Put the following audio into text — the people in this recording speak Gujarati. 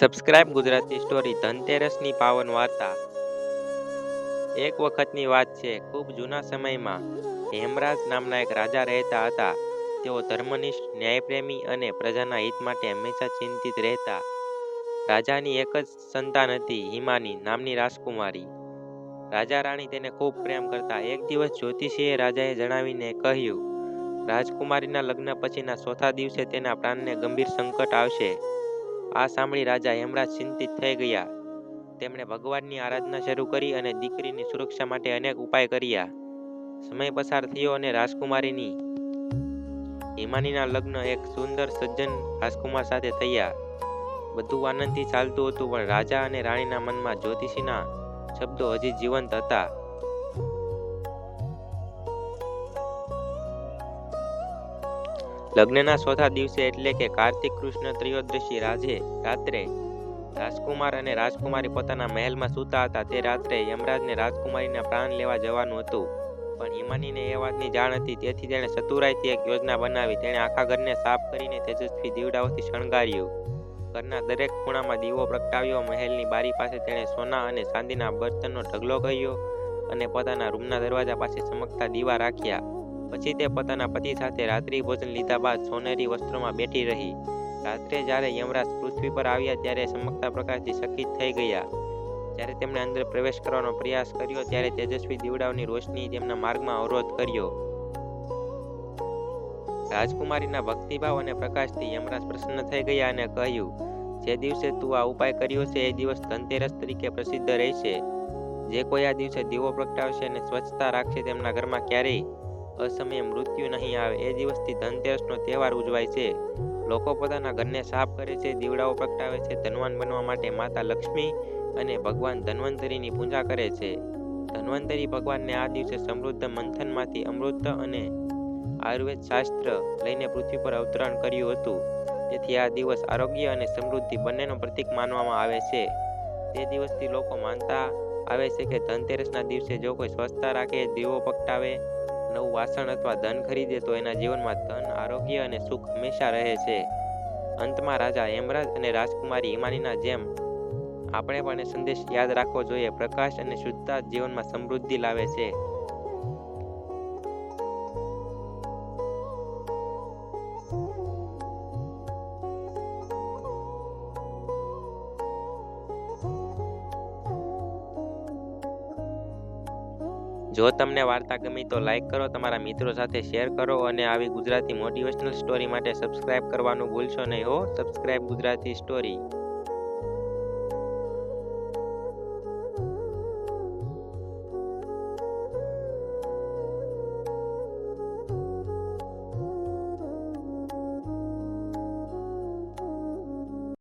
સબસ્ક્રાઇબ ગુજરાતી સ્ટોરી ધનતેરસની પાવન વાર્તા. એક વખતની વાત છે, ખૂબ જૂના સમયમાં હેમરાજ નામના એક રાજા રહેતા હતા. તેઓ ધર્મનિષ્ઠ, ન્યાયપ્રેમી અને પ્રજાના હિત માટે હંમેશા ચિંતિત રહેતા. રાજાની એક જ સંતાન હતી, હિમાની નામની રાજકુમારી. રાજા રાણી તેને ખૂબ પ્રેમ કરતા. એક દિવસ જ્યોતિષીએ રાજાએ જણાવીને કહ્યું, રાજકુમારીના લગ્ન પછીના ચોથા દિવસે તેના પ્રાણને ગંભીર સંકટ આવશે. આ સાંભળી રાજા હેમરાજ ચિંતિત થઈ ગયા. તેમણે ભગવાનની આરાધના શરૂ કરી અને દીકરીની સુરક્ષા માટે અનેક ઉપાય કર્યા. સમય પસાર થયો અને રાજકુમારીની હિમાનીના લગ્ન એક સુંદર સજ્જન રાજકુમાર સાથે થયા. બધું આનંદથી ચાલતું હતું, પણ રાજા અને રાણીના મનમાં જ્યોતિષીના શબ્દો હજી જીવંત હતા. લગ્નના ચોથા દિવસે એટલે કે કાર્તિક કૃષ્ણ ત્રયોદશી રાજે રાત્રે રાજકુમાર અને રાજકુમારી પોતાના મહેલમાં સૂતા હતા. તે રાત્રે યમરાજને રાજકુમારીના પ્રાણ લેવા જવાનું હતું. પણ હિમાનીને એ વાતની જાણ હતી. તેથી તેણે ચતુરાઈથી એક યોજના બનાવી. તેણે આખા ઘરને સાફ કરીને તેજસ્વી દીવડાઓથી શણગાર્યું. ઘરના દરેક ખૂણામાં દીવો પ્રગટાવ્યો. મહેલની બારી પાસે તેણે સોના અને ચાંદીના બર્તનનો ઢગલો કર્યો અને પોતાના રૂમના દરવાજા પાસે ચમકતા દીવા રાખ્યા. પછી તે પોતાના પતિ સાથે રાત્રિ ભોજન લીધા બાદ સોનેરી વસ્ત્રોમાં બેઠી રહી. રાત્રે જ્યારે યમરાજ પૃથ્વી પર આવ્યા ત્યારે ચમકતા પ્રકાશથી સખિત થઈ ગયા. જ્યારે તેમણે અંદર પ્રવેશ કરવાનો પ્રયાસ કર્યો ત્યારે તેજસ્વી દીવડાઓની રોશની તેમના માર્ગમાં અવરોધ કર્યો. રાજકુમારીના ભક્તિભાવ અને પ્રકાશથી યમરાજ પ્રસન્ન થઈ ગયા અને કહ્યું, જે દિવસે તું આ ઉપાય કર્યો છે, એ દિવસ ધનતેરસ તરીકે પ્રસિદ્ધ રહેશે. જે કોઈ આ દિવસે દીવો પ્રગટાવશે અને સ્વચ્છતા રાખશે તેમના ઘરમાં ક્યારેય અસમયે મૃત્યુ નહીં આવે. એ દિવસથી ધનતેરસનો તહેવાર ઉજવાય છે. લોકો પોતાના ઘરને સાફ કરે છે, દીવડાઓ પ્રગટાવે છે, ધનવાન બનવા માટે માતા લક્ષ્મી અને ભગવાન ધન્વંતરીની પૂજા કરે છે. ધન્વંતરી ભગવાનને આ દિવસે સમૃદ્ધ મંથનમાંથી અમૃત અને આયુર્વેદ શાસ્ત્ર લઈને પૃથ્વી પર અવતરણ કર્યું હતું. તેથી આ દિવસ આરોગ્ય અને સમૃદ્ધિ બંનેનો પ્રતીક માનવામાં આવે છે. તે દિવસથી લોકો માનતા આવે છે કે ધનતેરસના દિવસે જો કોઈ સ્વચ્છતા રાખે, દીવો પ્રગટાવે નવું વાસણ અથવા ધન ખરીદે તો એના જીવનમાં ધન, આરોગ્ય અને સુખ હંમેશા રહે છે. અંતમાં રાજા હેમરાજ અને રાજકુમારી હિમાનીના જેમ આપણે પણ એ સંદેશ યાદ રાખવો જોઈએ. પ્રકાશ અને શુદ્ધતા જીવનમાં સમૃદ્ધિ લાવે છે. જો તમને વાર્તા ગમી તો લાઇક કરો, તમારા મિત્રો સાથે શેર કરો અને આવી ગુજરાતી મોટિવેશનલ સ્ટોરી માટે સબસ્ક્રાઇબ કરવાનું ભૂલશો નહીં હો. Subscribe Gujarati story.